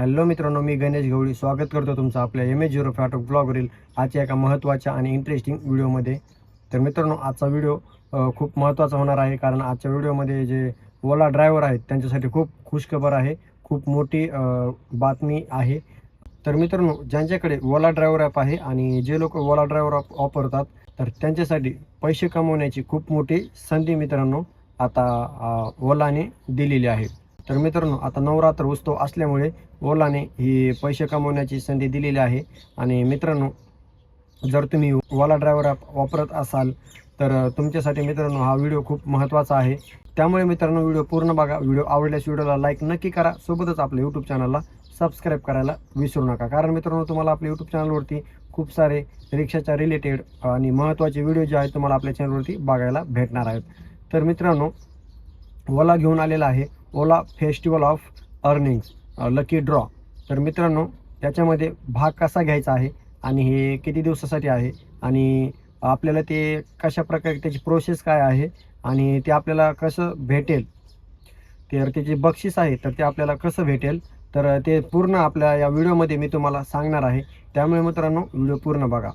Hello मित्रांनो मी गणेश गवळी. स्वागत करतो तुमचं आपल्या एम एच झिरो फॅटो ब्लॉगवरील आजच्या एका महत्त्वाच्या आणि इंटरेस्टिंग व्हिडिओमध्ये तर मित्रांनो आजचा व्हिडिओ खूप महत्त्वाचा होणार आहे कारण आजच्या व्हिडिओमध्ये जे ओला ड्रायव्हर आहेत त्यांच्यासाठी खूप खुशखबर आहे खूप मोठी बातमी आहे. तर मित्रांनो ज्यांच्याकडे ओला ड्रायव्हर ॲप आहे आणि जे लोक ओला ड्रायव्हर ॲप वापरतात तर त्यांच्यासाठी पैसे कमवण्याची खूप मोठी संधी मित्रांनो आता ओलाने दिलेली आहे. तर मित्रांनो आता नवरात्र उत्सव असल्यामुळे ओलाने ही पैसे कमवण्याची संधी दिलेली आहे. आणि मित्रांनो जर तुम्ही ओला ड्रायव्हर ॲप वापरत असाल तर तुमच्यासाठी मित्रांनो हा व्हिडिओ खूप महत्त्वाचा आहे. त्यामुळे मित्रांनो व्हिडिओ पूर्ण बघा. व्हिडिओ आवडल्यास व्हिडिओला लाईक नक्की करा. सोबतच आपल्या यूट्यूब चॅनलला सबस्क्राईब करायला विसरू नका. कारण मित्रांनो तुम्हाला आपल्या यूट्यूब चॅनलवरती खूप सारे रिक्षाच्या रिलेटेड आणि महत्त्वाचे व्हिडिओ जे आहेत तुम्हाला आपल्या चॅनलवरती बघायला भेटणार आहेत. तर मित्रांनो ओला घेऊन आलेला आहे. Ola festival of earnings lucky draw तर मित्रांनो याच्यामध्ये भाग कसा घ्यायचा आहे आणि हे किती दिवसासाठी आहे आणि आपल्याला ते कशा प्रकारे त्याची प्रोसेस काय आहे आणि ते आपल्याला कसं भेटेल? तर त्याची बक्षीस आहे तर ते आपल्याला कसं भेटेल? तर ते पूर्ण आपल्या या व्हिडिओमध्ये मी तुम्हाला सांगणार आहे. त्यामुळे मित्रांनो व्हिडिओ पूर्ण बघा.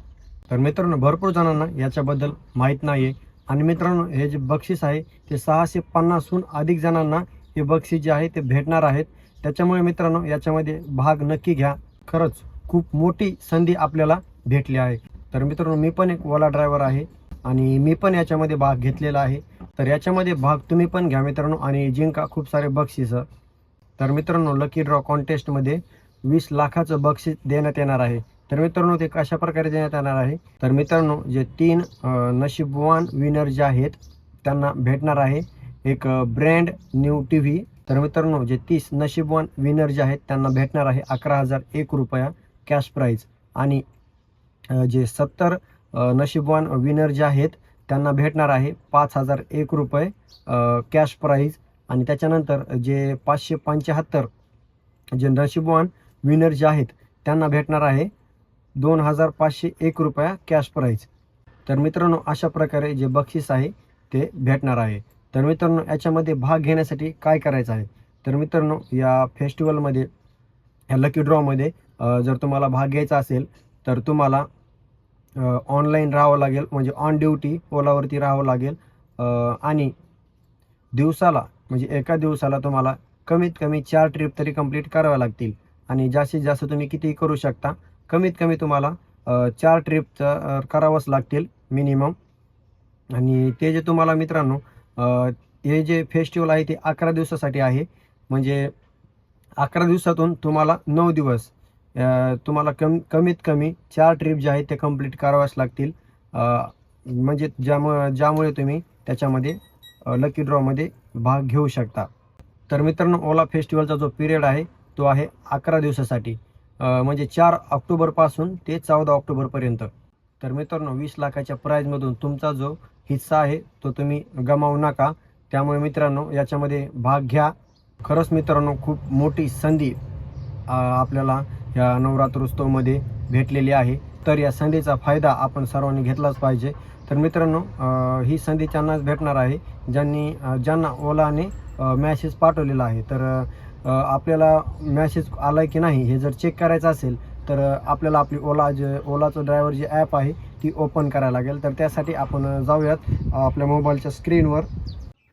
तर मित्रांनो भरपूर जणांना याच्याबद्दल माहीत नाही आहे आणि मित्रांनो हे जे बक्षीस आहे ते सहाशे पन्नासहून अधिक जणांना हे बक्षीस जे आहे ते भेटणार आहेत. त्याच्यामुळे मित्रांनो याच्यामध्ये भाग नक्की घ्या. खरंच खूप मोठी संधी आपल्याला भेटली आहे. तर मित्रांनो मी पण एक ओला ड्रायव्हर आहे आणि मी पण याच्यामध्ये भाग घेतलेला आहे. तर याच्यामध्ये भाग तुम्ही पण घ्या मित्रांनो आणि जिंका खूप सारे बक्षिसं. तर मित्रांनो लकी ड्रॉ कॉन्टेस्टमध्ये वीस लाखाचं बक्षीस देण्यात येणार आहे. तर मित्रांनो ते कशा प्रकारे देण्यात येणार आहे? तर मित्रांनो जे तीन नशीबवान विनर जे आहेत त्यांना भेटणार आहे. एक ब्रँड न्यू टी व्ही तर मित्रांनो जे तीस नशीबवान विनर जे आहेत त्यांना भेटणार आहे अकरा हजार एक रुपया कॅश प्राईज आणि जे सत्तर नशीबवान विनर जे आहेत त्यांना भेटणार आहे पाच हजार एक रुपये कॅश प्राईज आणि त्याच्यानंतर जे पाचशे पंच्याहत्तर जे नशीबवान विनर जे आहेत त्यांना भेटणार आहे दोन हजार पाचशे एक रुपया कॅश प्राईज तर मित्रांनो अशा प्रकारे जे बक्षीस आहे ते भेटणार आहे. तर मित्रांनो याच्यामध्ये भाग घेण्यासाठी काय करायचं आहे? तर मित्रांनो या फेस्टिवलमध्ये या लकी ड्रॉमध्ये जर तुम्हाला भाग घ्यायचा असेल तर तुम्हाला ऑनलाईन राहावं लागेल म्हणजे ऑन ड्युटी ओलावरती राहावं लागेल आणि दिवसाला म्हणजे एका दिवसाला तुम्हाला कमीत कमी चार ट्रिप तरी कंप्लीट कराव्या लागतील. आणि जास्तीत जास्त तुम्ही कितीही करू शकता कमीत कमी तुम्हाला चार ट्रिपचं करावंच लागतील मिनिमम आणि ते जे तुम्हाला मित्रांनो हे जे फेस्टिवल आहे ते अकरा दिवसासाठी आहे. म्हणजे अकरा दिवसातून तुम्हाला नऊ दिवस तुम्हाला कम कमीत कमी चार ट्रिप जे आहेत ते कंप्लीट कराव्याच लागतील. म्हणजे ज्यामु ज्यामुळे तुम्ही त्याच्यामध्ये लकी ड्रॉमध्ये भाग घेऊ शकता. तर मित्रांनो ओला फेस्टिवलचा जो पिरियड आहे तो आहे अकरा दिवसासाठी. म्हणजे चार ऑक्टोबरपासून ते चौदा ऑक्टोबरपर्यंत. तर मित्रांनो वीस लाखाच्या प्राईजमधून तुमचा जो हिस्सा आहे तो तुम्ही गमावू नका. त्यामुळे मित्रांनो याच्यामध्ये भाग घ्या. खरंच मित्रांनो खूप मोठी संधी आपल्याला या नवरात्र उत्सवमध्ये भेटलेली आहे. तर या संधीचा फायदा आपण सर्वांनी घेतलाच पाहिजे. तर मित्रांनो ही संधी त्यांनाच भेटणार आहे. ज्यांनी ज्यांना ओलाने मॅसेज पाठवलेला आहे. तर आपल्याला मॅसेज आला की नाही हे जर चेक करायचं असेल तर आपल्याला आपली ओला जे ओलाचं ड्रायव्हर जे ॲप आहे ती ओपन करायला लागेल. तर त्यासाठी आपण जाऊयात आपल्या मोबाईलच्या स्क्रीनवर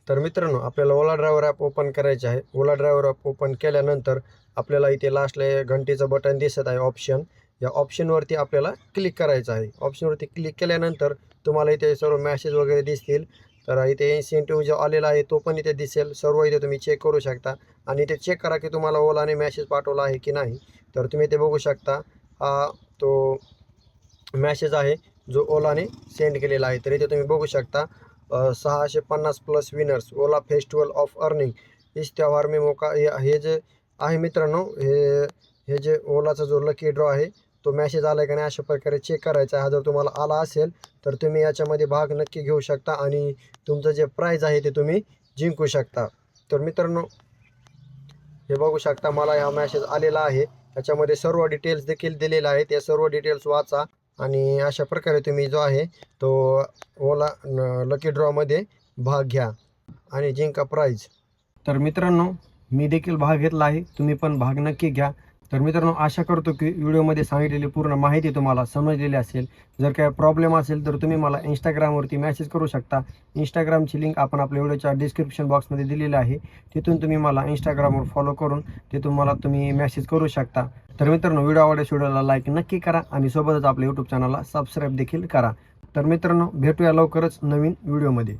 तर मित्रांनो आपल्याला ओला ड्रायव्हर ॲप ओपन करायचे आहे. ओला ड्रायव्हर ॲप ओपन केल्यानंतर आपल्याला इथे लास्टला घंटेचं बटन दिसत आहे ऑप्शन या ऑप्शनवरती आपल्याला क्लिक करायचं आहे. ऑप्शनवरती क्लिक केल्यानंतर तुम्हाला इथे सर्व मॅसेज वगैरे दिसतील. तर इथे इन्सेंटिव्ह जो आलेला आहे तो पण इथे दिसेल. सर्व इथे तुम्ही चेक करू शकता. आणि इथे चेक करा की तुम्हाला ओलाने मॅसेज पाठवला आहे की नाही. तर तुम्ही इथे बघू शकता हा तो मॅसेज आहे. जो ओलाने सेंड केलेला आहे तर इथे तुम्ही बघू शकता सहाशे पन्नास plus winners Ola festival of earning इस त्योहार में हे जे आहे मित्रांनो हे हे जे ओलाचा जो लकी ड्रॉ आहे तो मॅसेज आला आहे का नाही अशा प्रकारे चेक करायचा आहे. हा जर तुम्हाला आला असेल तर तुम्ही याच्यामध्ये भाग नक्की घेऊ शकता आणि तुमचं जे प्राईज आहे ते तुम्ही जिंकू शकता. तर मित्रांनो हे बघू शकता मला हा मॅसेज आलेला आहे. त्याच्यामध्ये सर्व डिटेल्स देखील दिलेले आहेत. या सर्व डिटेल्स वाचा. आणि अशा प्रकारे तुम्ही जो आहे तो ओला लकी ड्रॉमध्ये भाग घ्या. आणि जिंका प्राईज तर मित्रांनो मी देखील भाग घेतला आहे. तुम्ही पण भाग नक्की घ्या. तर मित्रांनो आशा करतो की व्हिडिओमध्ये सांगितलेली पूर्ण माहिती तुम्हाला समजलेली असेल. जर काय प्रॉब्लेम असेल तर तुम्ही मला इंस्टाग्रामवरती मेसेज करू शकता. इंस्टाग्रामची लिंक आपण आपल्या व्हिडिओच्या डिस्क्रिप्शन बॉक्समध्ये दिलेली आहे. तिथून तुम्ही मला इंस्टाग्रामवर फॉलो करून तिथून मला तुम्ही मेसेज करू शकता. तर मित्रांनो व्हिडिओ आवडल्यास व्हिडिओला लाईक नक्की करा आणि सोबतच आपल्या यूट्यूब चॅनलला सबस्क्राईब देखील करा. तर मित्रांनो भेटूया लवकरच नवीन व्हिडिओमध्ये.